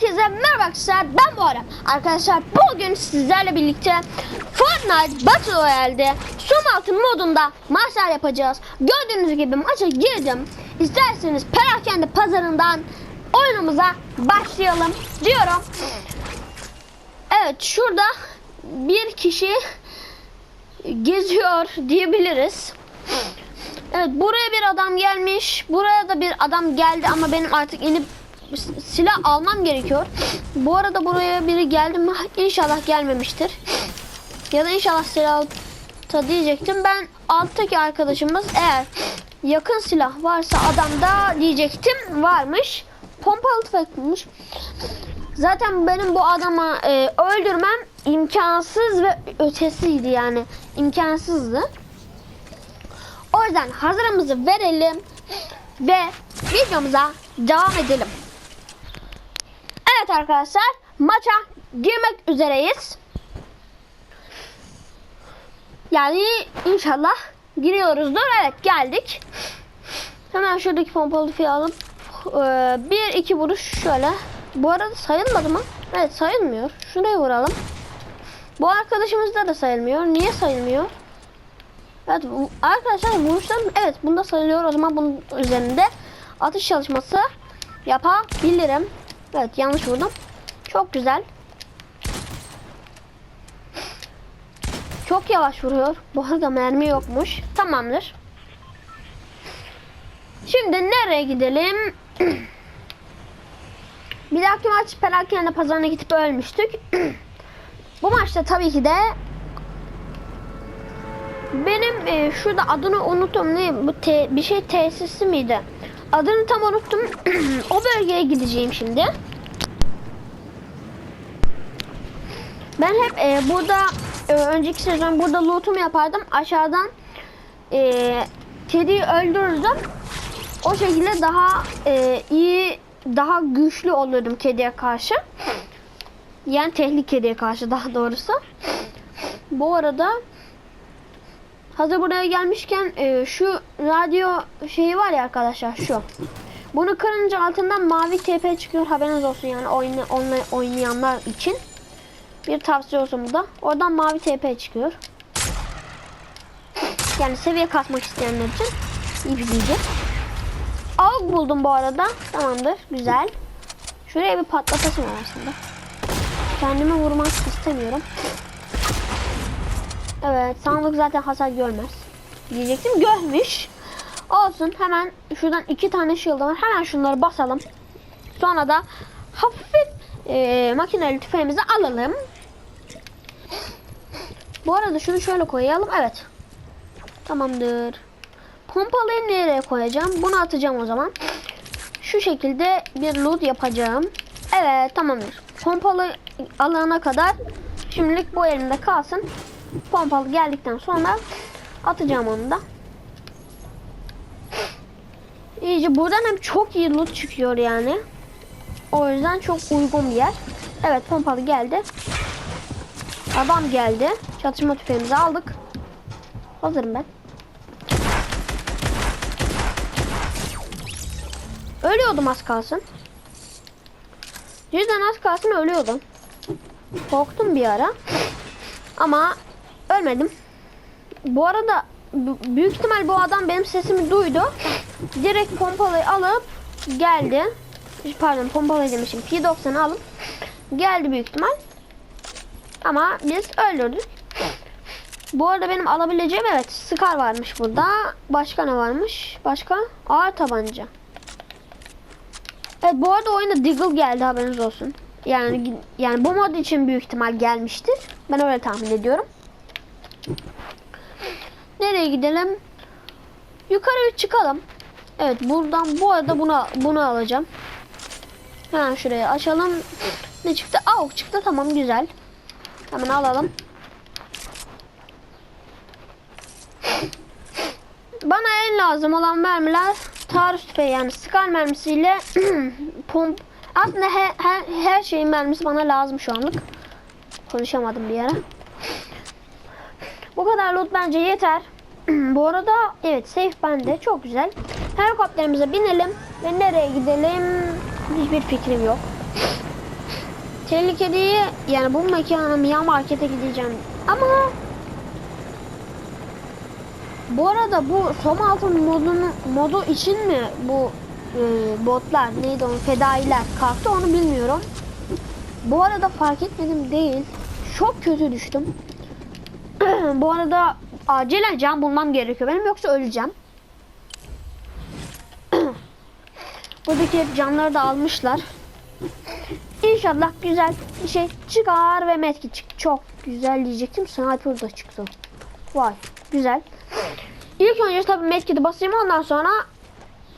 Herkese merhaba arkadaşlar ben Bora. Arkadaşlar bugün sizlerle birlikte Fortnite Battle Royale'de Som altın modunda maçlar yapacağız. Gördüğünüz gibi maça girdim. İsterseniz perakende pazarından oyunumuza başlayalım diyorum. Evet şurada bir kişi geziyor diyebiliriz. Evet buraya bir adam gelmiş. Buraya da bir adam geldi ama benim artık inip silah almam gerekiyor. Bu arada buraya biri geldi mi? İnşallah gelmemiştir. Ya da inşallah silah alta diyecektim. Ben alttaki arkadaşımız eğer yakın silah varsa adamda diyecektim varmış. Pompalı tüfekmiş. Zaten benim bu adamı e, öldürmem imkansız ve ötesiydi yani. imkansızdı. O yüzden hazırımızı verelim ve videomuza devam edelim. Arkadaşlar maça girmek üzereyiz. Yani inşallah giriyoruzdur. Evet geldik. Hemen şuradaki pompalı tüfeği alıp eee, bir iki vuruş şöyle. Bu arada sayılmadı mı? Evet sayılmıyor. Şuraya vuralım. Bu arkadaşımızda da sayılmıyor. Niye sayılmıyor? Evet arkadaşlar vuruşlarım evet bunda sayılıyor o zaman bunun üzerinde atış çalışması yapabilirim. Evet yanlış vurdum. Çok güzel. Çok yavaş vuruyor. Bu arada mermi yokmuş. Tamamdır. Şimdi nereye gidelim? Bir dahaki maç perakende pazarına gidip ölmüştük. Bu maçta tabii ki de benim e, şurada adını unuttum. Ne bu te- bir şey tesisi miydi? Adını tam unuttum. o bölgeye gideceğim şimdi. Ben hep e, burada e, önceki sezon burada lootumu yapardım. Aşağıdan e, kediyi öldürürdüm. O şekilde daha e, iyi, daha güçlü olurdum kediye karşı. Yani tehlikeye karşı daha doğrusu. Bu arada Hazır buraya gelmişken e, şu radyo şeyi var ya arkadaşlar şu. Bunu kırınca altından mavi TP çıkıyor haberiniz olsun yani oyna, onunla oynayanlar için. Bir tavsiye olsun bu da. Oradan mavi TP çıkıyor. Yani seviye kasmak isteyenler için iyi bir bilgi. Avuk buldum bu arada. Tamamdır. Güzel. Şuraya bir patlatasım aslında. Kendimi vurmak istemiyorum. Evet sandık zaten hasar görmez. Diyecektim görmüş. Olsun hemen şuradan iki tane shield var. Hemen şunları basalım. Sonra da hafif e, makineli tüfeğimizi alalım. Bu arada şunu şöyle koyalım. Evet. Tamamdır. Pompalıyı nereye koyacağım? Bunu atacağım o zaman. Şu şekilde bir loot yapacağım. Evet tamamdır. Pompalı alana kadar şimdilik bu elimde kalsın. Pompalı geldikten sonra atacağım onu da. İyice buradan hem çok iyi loot çıkıyor yani. O yüzden çok uygun bir yer. Evet pompalı geldi. Adam geldi. Çatışma tüfeğimizi aldık. Hazırım ben. Ölüyordum az kalsın. Cidden az kalsın ölüyordum. Korktum bir ara. Ama ölmedim. Bu arada büyük ihtimal bu adam benim sesimi duydu. Direkt pompalıyı alıp geldi. Pardon pompalıyı demişim. P90'ı alıp geldi büyük ihtimal. Ama biz öldürdük. Bu arada benim alabileceğim evet Scar varmış burada. Başka ne varmış? Başka? Ağır tabanca. Evet bu arada oyuna Deagle geldi haberiniz olsun. Yani yani bu mod için büyük ihtimal gelmiştir. Ben öyle tahmin ediyorum. Nereye gidelim? Yukarı bir çıkalım. Evet buradan bu arada bunu bunu alacağım. Hemen şuraya açalım. Ne çıktı? Aa çıktı tamam güzel. Hemen alalım. Bana en lazım olan mermiler taarruz tüfeği yani Scar mermisiyle pomp aslında her, her, her şeyin mermisi bana lazım şu anlık. Konuşamadım bir ara. Bu kadar loot bence yeter. Bu arada evet safe bende çok güzel. Helikopterimize binelim ve nereye gidelim hiçbir fikrim yok. tehlikeli yani bu mekana Mia Market'e gideceğim. Ama bu arada bu som altın modunu, modu için mi bu e, botlar neydi onun fedailer kalktı onu bilmiyorum. Bu arada fark etmedim değil. Çok kötü düştüm. bu arada acilen can bulmam gerekiyor benim yoksa öleceğim. Buradaki canları da almışlar. İnşallah güzel bir şey çıkar ve medkit çık. Çok güzel diyecektim. Sniper da çıktı. Vay güzel. İlk önce tabii medkit'i basayım ondan sonra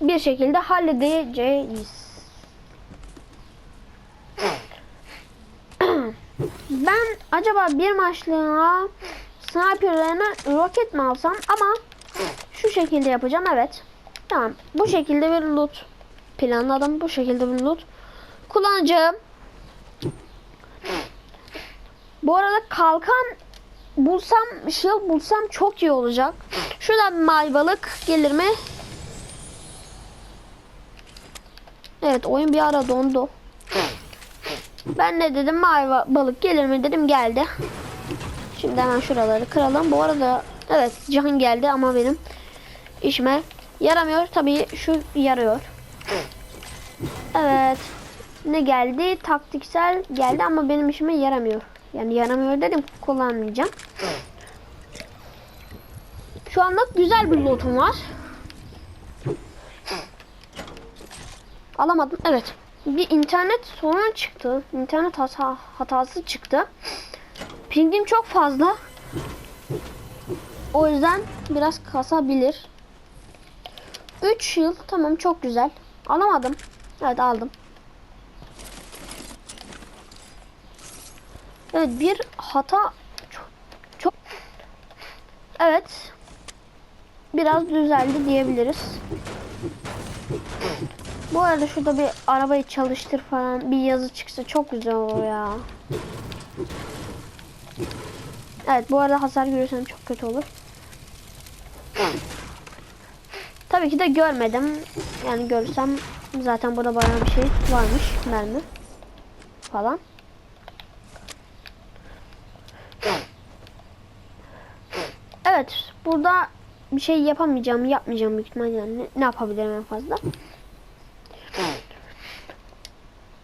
bir şekilde halledeceğiz. ben acaba bir maçlığına sniperlerine roket mi alsam ama şu şekilde yapacağım evet. Tamam bu şekilde bir loot planladım. Bu şekilde bir loot kullanacağım. Bu arada kalkan bulsam, shield bulsam çok iyi olacak. Şuradan bir mavi balık gelir mi? Evet oyun bir ara dondu. Ben ne dedim mavi ba- balık gelir mi dedim geldi. Şimdi hemen şuraları kıralım. Bu arada evet can geldi ama benim işime yaramıyor. Tabii şu yarıyor. Evet. Ne geldi? Taktiksel geldi ama benim işime yaramıyor. Yani yaramıyor dedim kullanmayacağım. Şu anda güzel bir lootum var. Alamadım. Evet. Bir internet sorunu çıktı. İnternet hata, hatası çıktı. Pingim çok fazla. O yüzden biraz kasabilir. 3 yıl tamam çok güzel. Alamadım. Evet aldım. Evet bir hata çok, çok Evet. Biraz düzeldi diyebiliriz. Bu arada şurada bir arabayı çalıştır falan bir yazı çıksa çok güzel olur ya. Evet bu arada hasar görürsem çok kötü olur. Tabii ki de görmedim. Yani görsem zaten burada bayağı bir şey varmış. Mermi falan. Evet burada bir şey yapamayacağım yapmayacağım büyük yani ne, ne yapabilirim en fazla.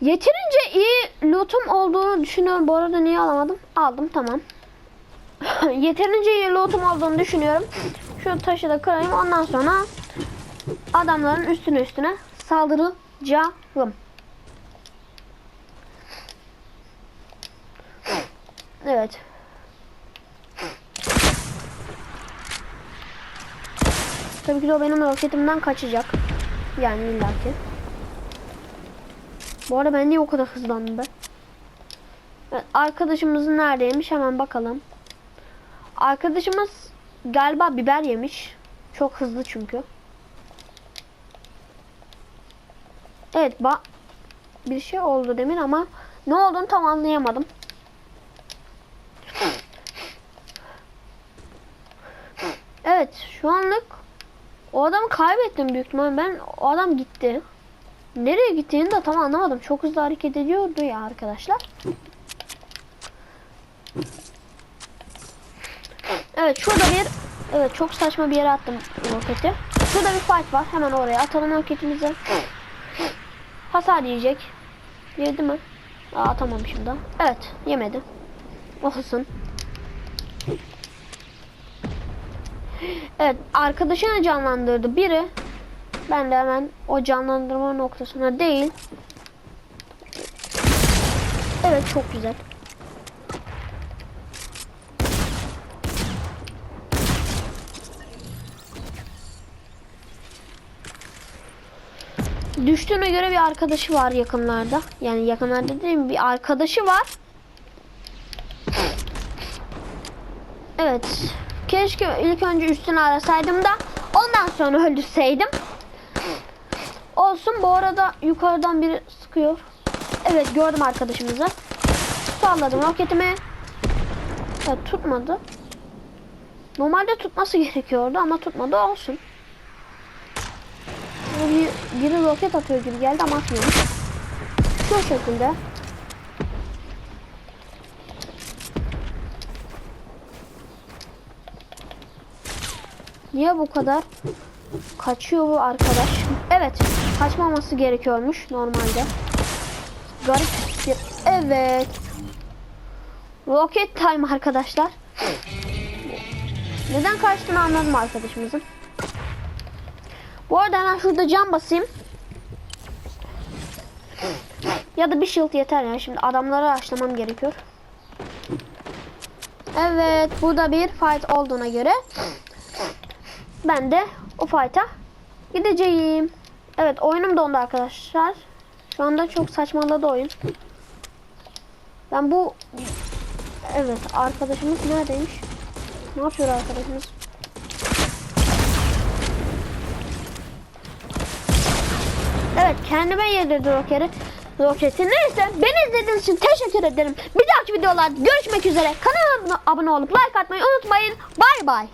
Yeterince iyi lootum olduğunu düşünüyorum. Bu arada niye alamadım? Aldım tamam. Yeterince lootum olduğunu düşünüyorum. Şu taşı da kırayım ondan sonra adamların üstüne üstüne saldıracağım. Evet. Tabii ki de o benim roketimden kaçacak. Yani illaki. Bu arada ben niye o kadar hızlandım be? Evet, arkadaşımız neredeymiş hemen bakalım. Arkadaşımız galiba biber yemiş. Çok hızlı çünkü. Evet ba bir şey oldu demin ama ne olduğunu tam anlayamadım. Evet şu anlık o adamı kaybettim büyük ihtimalle ben o adam gitti. Nereye gittiğini de tam anlamadım. Çok hızlı hareket ediyordu ya arkadaşlar. Evet şurada bir evet çok saçma bir yere attım roketi. Şurada bir fight var. Hemen oraya atalım roketimizi. Hasar yiyecek. Yedi mi? Aa, atamamışım da. Evet yemedi. Olsun. Evet arkadaşını canlandırdı biri. Ben de hemen o canlandırma noktasına değil. Evet çok güzel. Düştüğüne göre bir arkadaşı var yakınlarda. Yani yakınlarda dediğim bir arkadaşı var. Evet. Keşke ilk önce üstünü arasaydım da ondan sonra öldürseydim. Olsun bu arada yukarıdan biri sıkıyor. Evet gördüm arkadaşımızı. Salladım roketimi. Evet tutmadı. Normalde tutması gerekiyordu ama tutmadı olsun biri, biri roket atıyor gibi geldi ama atmıyormuş. Şu şekilde. Niye bu kadar kaçıyor bu arkadaş? Evet, kaçmaması gerekiyormuş normalde. Garip bir Evet. Rocket time arkadaşlar. Neden kaçtığını anladım arkadaşımızın. Bu arada hemen şurada cam basayım. Ya da bir shield yeter ya. Şimdi adamları açlamam gerekiyor. Evet. Burada bir fight olduğuna göre ben de o fight'a gideceğim. Evet oyunum dondu arkadaşlar. Şu anda çok saçmaladı oyun. Ben bu Evet arkadaşımız neredeymiş? Ne yapıyor arkadaşımız? Evet kendime yedirdi roketi. Roketi. Neyse beni izlediğiniz için teşekkür ederim. Bir dahaki videolarda görüşmek üzere. Kanalıma abone olup like atmayı unutmayın. Bay bay.